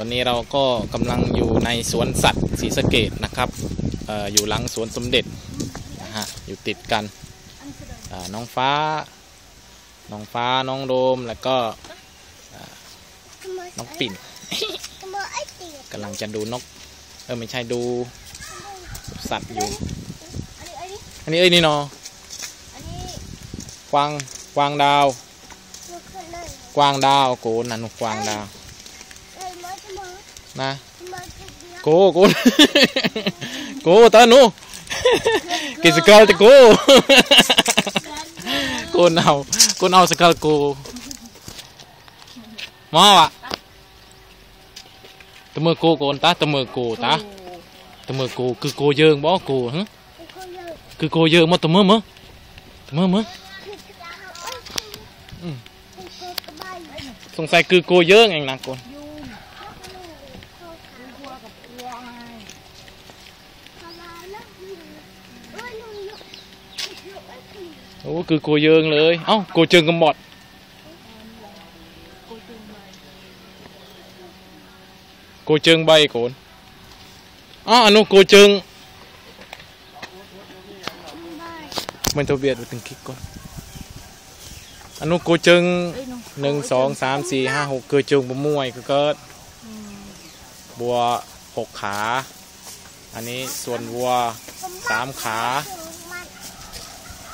ตอนนี้เราก็กำลังอยู่ในสวนสัตว์ศรีสะเกดนะครับอออยู่หลังสวนสมเด็จนะฮะอยู่ติดกันน้องฟ้า น้องฟ้าน้องโดมแล้วก็น้องปิ่นกำลังจะดูนกเออไม่ใช่ดูสัตว์อยู่ อันนี้เอ้ยนี่เนอะกวางกวางดาว กวางดาวโกนนะนุกวางดาว ណាគោគោគោតើនោះគេសកលតគោគោណៅគោណៅសកលគោមកអាទៅមើលគោកូនតាទៅមើលគោតាទៅមើលគោគឺគោយើងបងគោហ្នឹងគឺគោយើងមកទៅមើលមើលទៅមើលមើលសង្ស័យគឺគោយើងអញណាកូន โอ้คือโกเยิงเองนะโกนโอ้คือโกยิงเลย เอ้าโกเจิงกับหมดโกเจิงใบโกนอ๋ออันนู้นโกเจิงมันตัวเบียดไปถึงคลิกก่อนอันนู้นโกเจิงหนึ่งสองสามสี่ห้าหกเกเจิงบะมวยก็เกิดบัวหกขา อันนี้ส่วนวัวสามขา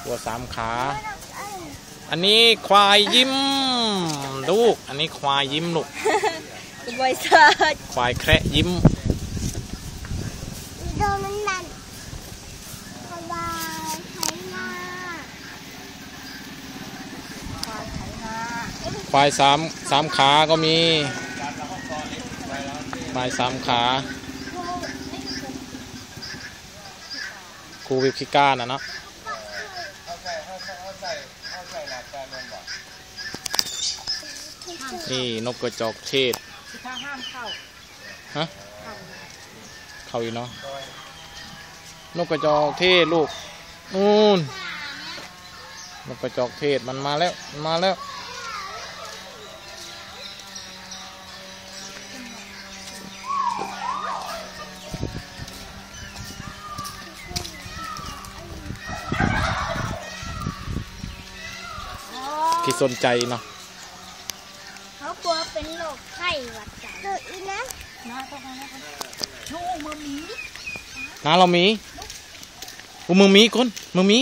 วัวสามขา อันนี้ควายยิ้มลูก อันนี้ควายยิ้มลูกบริษัทควายแคระยิ้มโดนมันนั่นสบายไถนาควายสามสามขาก็มีควายสามขาครูวิพิการนะเนาะ นี่นกกระจอกเทศถ้าห้ามเข้าฮะเข้าอยู่เนาะนกกระจอกเทศลูกนู่นนกกระจอกเทศมันมาแล้วมันมาแล้ว สนใจเนาะเขากลัวเป็นโรคไข้หวัดใหญ่เกิดอีนะนะต้องมาแล้วชูมือหมีน้าเรามีอุมึงมีคนมึงมี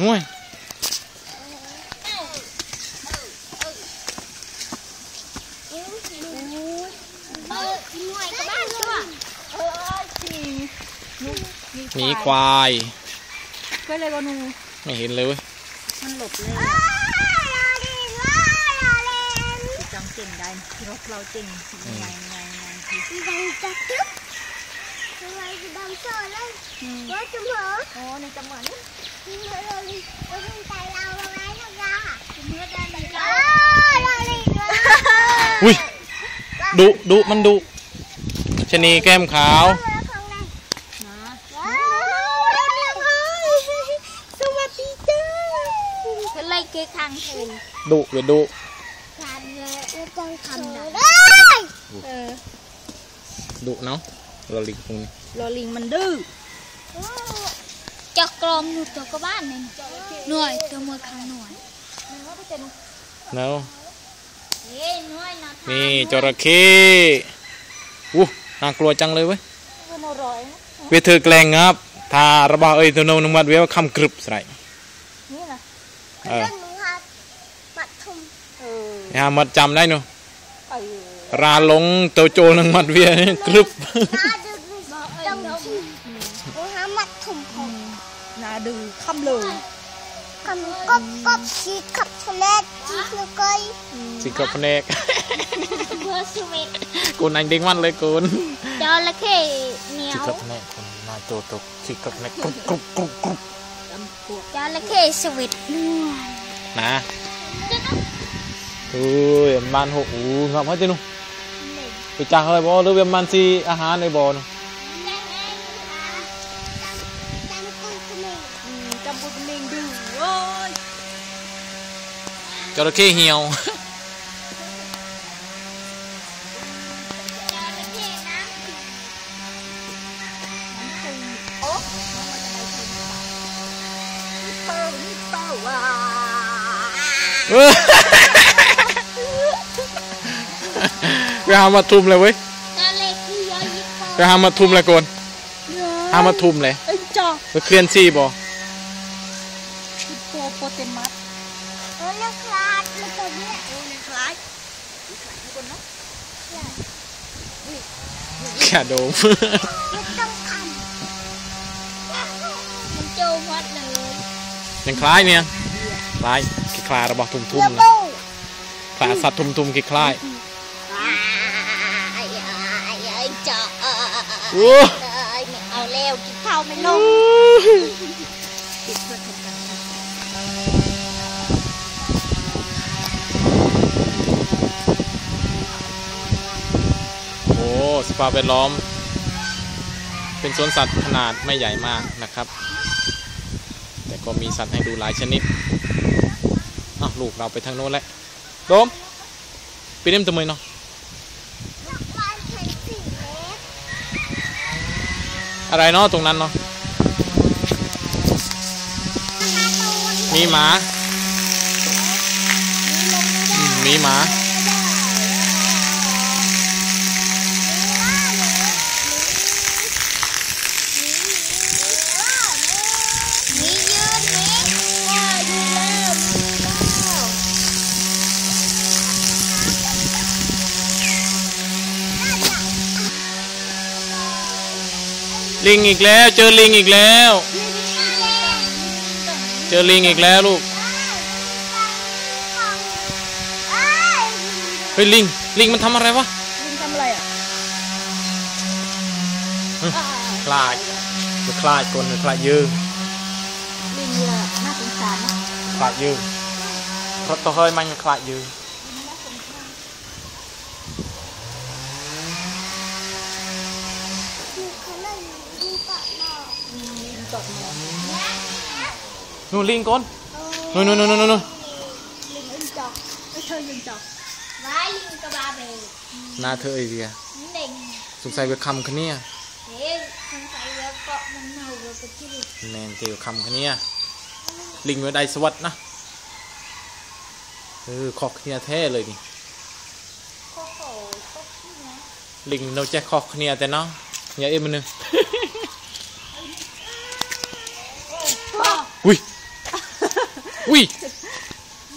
ห่วยอิ้วดูเออหน่วยกับบ้านชั่วเออจริงนุ๊กหมีควายก็เลยก็นูไม่เห็นเลยเว้ยมันหลบเลย อ้าวลาเล่นว้าวลาเล่นจังเก่งได้รถเราเก่งยังไงยังไงยังไงทีดังจักจึ๊บทำไมจะดังโซ่เลยว่าจะเหรอโอ้ในจังหวะนี้เราเราเราเพิ่งใจเราเราไว้ทำเราค่ะเมื่อได้เลยอ้าวลาเล่นว้าวอุ้ยดุดุมันดุชนีแก้มขาว นาะเราลิงตรงนี้รอลิงมันดื้อจักกลอมหนูตัวก็บ้านนี่หน่วยตัวมือข้างหน่วยเนาะเฮ้ยหน่วยนะนี่จระเข้อู้น่ากลัวจังเลยเว้ยมันอร่อยนะเวเธอแกล้งงับทาระบาเอ้ យ៉ាមាត់ចាំដែរនោះរ៉ាឡុងទៅចូលនឹងមាត់វាគ្រឹបណាឌឺខំលើខំកប់កប់ជីកប់ភ្នែកជីភ្នែកជីកប់ភ្នែកគូនអញដេកវ៉ាន់លើគូនចូលលគេញ៉ៅជីកប់ភ្នែកណាចូលទុកជីកប់ភ្នែកគ្រប់គ្រប់គ្រប់គ្រប់ จีลูกเกยสิกับพเนกเพื่อสวิตกูนานเลยกูนจระเข้เหนียสิวกับพเนกคนนายโตตกสิกับพเวิตนะอุ้ยมันหกอู้งับให้ติหนูไปจ้างเลยบ่หรือเวมันซีอาหารในบ่หนูอืมจำปุกเมจระเข้เหี่ยว ไปหามาทุ่มเลยเว้ยตาเล็กคือยอยิปโปไปหามาทุ่มเลยก่อนหามาทุ่มเลยเอ้ยจอไปเคลียนซี่บ่ยิปโปโปเตมัสเออแล้วคลาดแล้วก็เนี่ยโอ้ยคล้ายคล้ายทุกคนเนาะแค่โดมไม่ต้องทำมันโจมวัดเลยยังคล้ายเนี่ยคล้าย คล้ายระบอกทุ่มทุ่มเดี๋ยวนะปูคล้ายสัตว์ทุ่มทุ่มคล้ายอ้ายอ้ายอ้ายจ้าอ้ายโอ้ไม่เอาแล้วกินข้าวไม่ลงติดเพื่อนทำกันโอ้สภาพแวดล้อม เป็นสวนสัตว์ขนาดไม่ใหญ่มากนะครับ แต่ก็มีสัตว์ให้ดูหลายชนิดอ้าว ลูกเราไปทางโน้นแล้วโดมไปเล่มตัวมือเนาะบ้านฉันสี่เมตรอะไรเนาะตรงนั้นเนาะมีหมามีหมา มียืนมีว่าอยู่แล้วมีแล้ว ลิงอีกแล้ว เจอลิงอีกแล้ว เจอลิงอีกแล้วลูกเฮ้ยลิงลิงมันทำอะไรวะลิงทำอะไรอะคลาดมันคลาดคนมันคลาดยืงลิงเนี่ยน่าสงสารนะคลาดยืงเพราะตัวเฮ้ยมันคลาดยืง ลิงตกหมอน นู่นลิงก่อนนู่นนู่นนู่นนู่นนู่นลิงอึ้งจอกไอ้ยเธอยิงจอกร้ายลิงกระบาเบลหน้าเธอไอเดียเด็กสงสัยเวลคำคันเนี่ยเฮ้ยสงสัยว่าเกาะมันเน่าเลยไปที่ลิงแมนเตียวคำคันเนี่ยลิงเมื่อใดสวัสดนะเออคอกคันเนี่ยแท้เลยนี่โอ้โหโคตรขี้นะลิงเราจะคอกคันเนี่ยแต่เนาะอย่าเอ็มมันนึงอุ้ย อุ้ย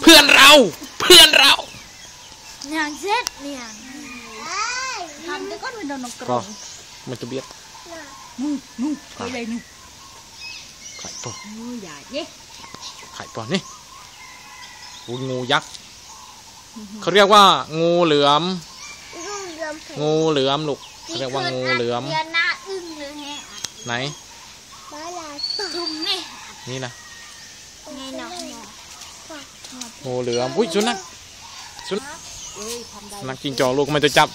เพื่อนเรา เพื่อนเราเนี่ยเซ็ตเนี่ยทำได้ก้อนเป็นโดนนกกระก็รองมันจะเบียดนู่นนู่นไปเลยนู่นไข่ปอโอ้ยอย่าเย่ไข่ปอนี่อุ้ยงูยักษ์เขาเรียกว่า งูเหลือมรุ่งเรืองเผ็ดงูเหลือมลูกเขาเรียกว่างูเหลือมเดือนหน้าอึ้งเลยแฮะไหนมาลาทุ่มนี่นี่นะ ไงเนาะ งูเหลือมอุ้ยสุนัขสุนัขเอ้ยทำได้สุนัขจิงจอกลูกไม่ตัวจับ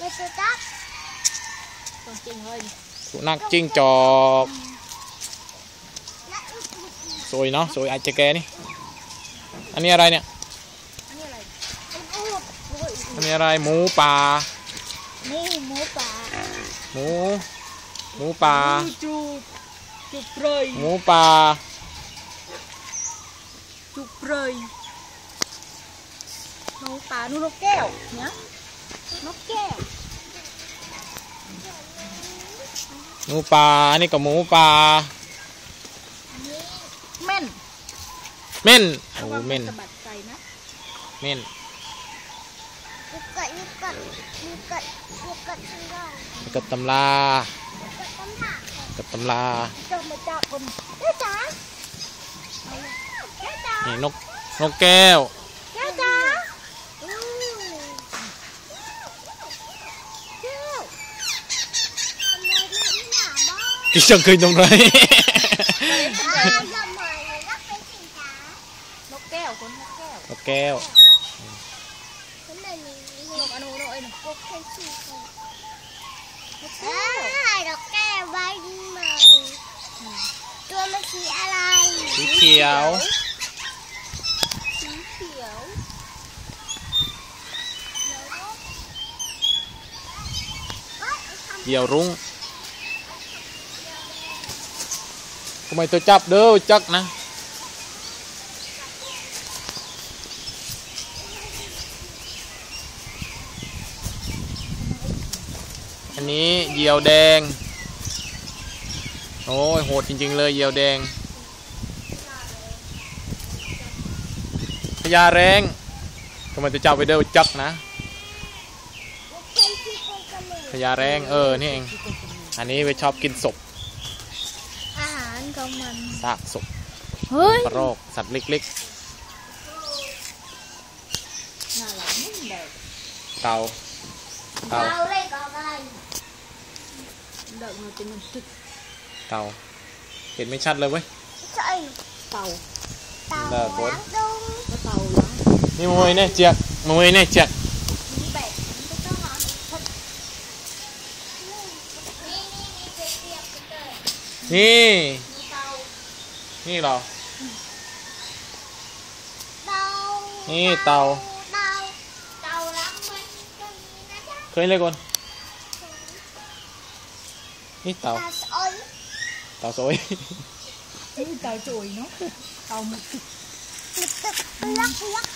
จะจะจับตัวจริงเฮ้ยสุนัขจิ้งจอกสวยเนาะสวยอาจจะแกนี่อันนี้อะไรเนี่ยอันนี้อะไรอูดโอ้ยอันนี้อะไรหมูป่านี่หมูป่าหมูหมูป่าจูบจูบเลยหมูป่าจูบเลยนก ป่านู่นนกแก้วเนี่ยนกแก้วหมูป่าอันนี้ก็หมูป่าเม่นเม่นโอ้ระวังเม่นสะบัดใจนะเม่นลูกกัดลูกกัดลูกกัดลูกกัดฉันได้กับตำรากัดตำหนักกับตำราจะมาจับคนแก้วจ๋าแก้วจ๋านี่นกนกแก้วแก้วจ๋าอืมแก้วทำไมไม่หนา บ้างกิจังเคยตรงไหนอ้า ก็ไม่ตัวจับเด้อจักนะอันนี้เหยี่ยวแดง โอ้โหดจริง ๆ เลยเหยี่ยวแดงพญาแรงทำไมจะจับไปเดินจักนะพญาแรงเออ นี่เอง อันนี้ไปชอบกินศพ ซากศพเฮ้ยกระรอกสัตว์เล็กน่ารักนิ่งแบบๆเต่าเต่าเราเลยก็ได้เดินมาเป็นมันตึกเต่าเห็นไม่ชัดเลยเว้ยใช่เต่าเต่าเลิกบดล้างดุงก็เต่าล้างนี่มวยเนี่ยเจียกมวยเนี่ยเจียกมีแบบมันก็ต้องเอา นี่นี่นี่เปรียบๆกันเลยนี่มีเต่านี่เหรอเต่านี่เต่าเต่าเต่าล้างมันก็มีนะจ๊ะเคยเลยก่อนนี่เต่าเต่าสอยเต่าสวยนี่เต่าจุยเนาะ เต่าหมึกลึกๆลักลัก